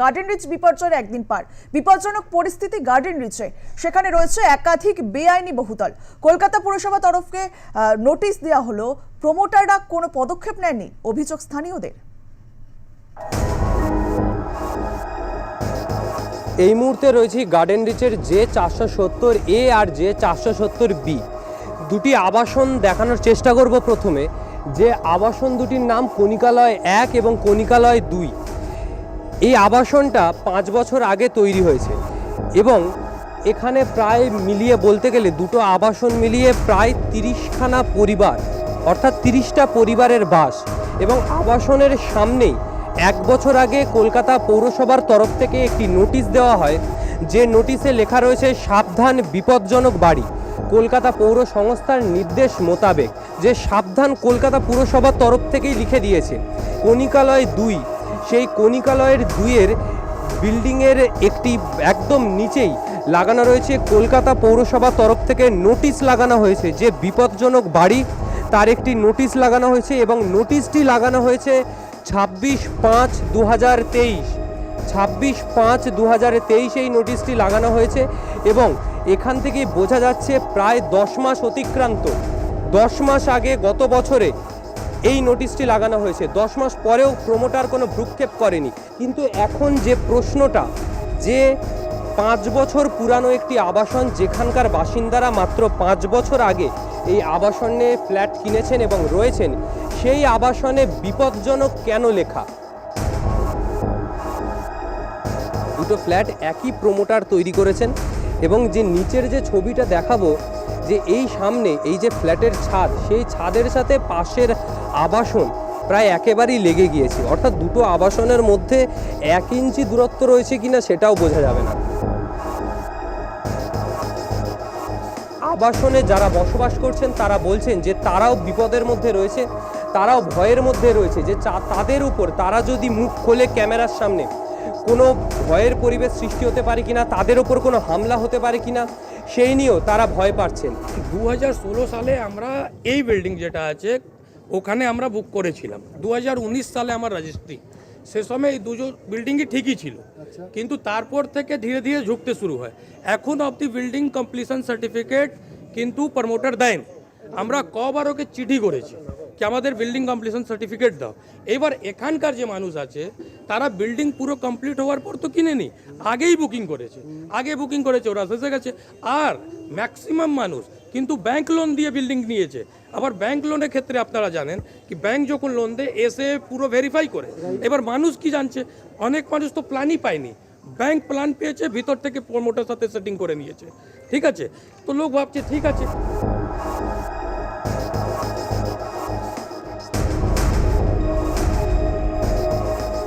Garden rich বিপর্যয়ের একদিন পার। বিপজ্জনক পরিস্থিতি গার্ডেন রিচে সেখানে রয়েছে একাধিক বেআইনি বহুতল। কলকাতা পুরসভা তরফকে নোটিশ দেওয়া হলো, প্রমোটাররা কোনো পদক্ষেপ নেননি, অভিযোগ স্থানীয়দের। এই মুহূর্তে রয়েছে গার্ডেন রিচের যে চারশো সত্তর এ আর যে চারশো সত্তর বি। দুটি আবাসন দেখানোর চেষ্টা করব প্রথমে। যে আবাসন দুটির নাম কণিকালয় এক এবং কণিকালয় দুই। এই আবাসনটা পাঁচ বছর আগে তৈরি হয়েছে এবং এখানে প্রায় মিলিয়ে বলতে গেলে দুটো আবাসন মিলিয়ে প্রায় তিরিশখানা পরিবার, অর্থাৎ তিরিশটা পরিবারের বাস এবং আবাসনের সামনেই এক বছর আগে কলকাতা পৌরসভার তরফ থেকে একটি নোটিশ দেওয়া হয়। যে নোটিশে লেখা রয়েছে, সাবধান, বিপজ্জনক বাড়ি। কলকাতা পৌর সংস্থার নির্দেশ মোতাবেক যে সাবধান কলকাতা পুরসভার তরফ থেকেই লিখে দিয়েছে। কণিকালয় দুই সেই কণিকালয়ের দুইয়ের বিল্ডিংয়ের একটি একদম নিচেই লাগানো রয়েছে। কলকাতা পৌরসভা তরফ থেকে নোটিশ লাগানো হয়েছে যে বিপজ্জনক বাড়ি, তার একটি নোটিশ লাগানো হয়েছে এবং নোটিশটি লাগানো হয়েছে ছাব্বিশ পাঁচ দু হাজার তেইশ। ছাব্বিশ পাঁচ দু হাজার তেইশ এই নোটিশটি লাগানো হয়েছে এবং এখান থেকে বোঝা যাচ্ছে প্রায় দশ মাস অতিক্রান্ত। দশ মাস আগে গত বছরে এই নোটিশটি লাগানো হয়েছে। দশ মাস পরেও প্রমোটার কোনো ভ্রুক্ষেপ করেনি। কিন্তু এখন যে প্রশ্নটা, যে পাঁচ বছর পুরানো একটি আবাসন যেখানকার বাসিন্দারা মাত্র পাঁচ বছর আগে এই আবাসনে ফ্ল্যাট কিনেছেন এবং রয়েছেন, সেই আবাসনে বিপজ্জনক কেন লেখা? দুটো ফ্ল্যাট একই প্রমোটার তৈরি করেছেন। এবং যে নিচের যে ছবিটা দেখাবো, যে এই সামনে এই যে ফ্ল্যাটের ছাদ, সেই ছাদের সাথে পাশের আবাসন প্রায় একেবারেই লেগে গিয়েছে। অর্থাৎ দুটো আবাসনের মধ্যে এক ইঞ্চি দূরত্ব রয়েছে কিনা সেটাও বোঝা যাবে না। আবাসনে যারা বসবাস করছেন, তারা বলছেন যে তারাও বিপদের মধ্যে রয়েছে, তারাও ভয়ের মধ্যে রয়েছে, যে তাদের উপর তারা যদি মুখ খোলে ক্যামেরার সামনে কোনো ভয়ের পরিবেশ সৃষ্টি হতে পারে কিনা তাদের ওপর কোনো হামলা হতে পারে কিনা সেই নিয়েও তারা ভয় পাচ্ছেন। দু হাজার ষোলো সালে আমরা এই বিল্ডিং যেটা আছে ওখানে আমরা বুক করেছিলাম। দু হাজার উনিশ সালে আমার রেজিস্ট্রি সে সময় এই দুজো বিল্ডিংই ঠিকই ছিল। কিন্তু তারপর থেকে ধীরে ধীরে ঝুঁকতে শুরু হয়। এখন অবধি বিল্ডিং কমপ্লিশন সার্টিফিকেট কিন্তু প্রমোটার দেন আমরা কবার ওকে চিঠি করেছি। কি আমাদের বিল্ডিং কমপ্লিশন সার্টিফিকেট দাও। এবার এখানকার যে মানুষ আছে, তারা বিল্ডিং পুরো কমপ্লিট হওয়ার পর তো কিনেনি। আগেই বুকিং করেছে। আগে বুকিং করেছে, ওরা ফেসে গেছে। আর ম্যাক্সিমাম মানুষ কিন্তু ব্যাংক লোন দিয়ে বিল্ডিং নিয়েছে। আবার ব্যাংক লোনের ক্ষেত্রে আপনারা জানেন কি ব্যাংক যখন লোন দেয়, এসে পুরো ভেরিফাই করে। এবার মানুষ কি জানছে? অনেক মানুষ তো প্ল্যানই পায়নি। ব্যাংক প্ল্যান পেয়েছে, ভিতর থেকে প্রমোটার সাথে সেটিং করে নিয়েছে। ঠিক আছে? তো লোক ভাবছে, ঠিক আছে।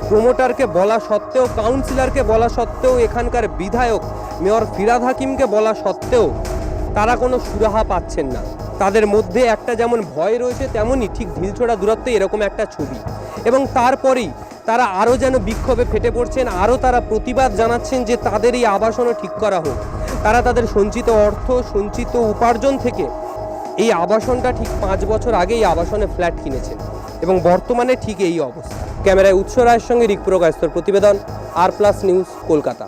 প্রমোটারকে বলা সত্ত্বেও কাউন্সিলরকে বলা সত্ত্বেও, এখানকার বিধায়ক, মেয়র ফিরাদ হাকিমকে বলা সত্ত্বেও তারা কোনো সুরাহা পাচ্ছেন না। তাদের মধ্যে একটা যেমন ভয় রয়েছে, তেমনই ঠিক ঢিলছোড়া দূরত্বে এরকম একটা ছবি। এবং তারপরেই তারা আরও যেন বিক্ষোভে ফেটে পড়ছেন, আরও তারা প্রতিবাদ জানাচ্ছেন যে তাদের এই আবাসনও ঠিক করা হোক। তারা তাদের সঞ্চিত অর্থ, সঞ্চিত উপার্জন থেকে এই আবাসনটা ঠিক পাঁচ বছর আগে এই আবাসনে ফ্ল্যাট কিনেছেন। এবং বর্তমানে ঠিক এই অবস্থা। ক্যামেরায় উৎস রায়ের সঙ্গে রিক গায়স্তর প্রতিবেদন আর প্লাস নিউজ কলকাতা।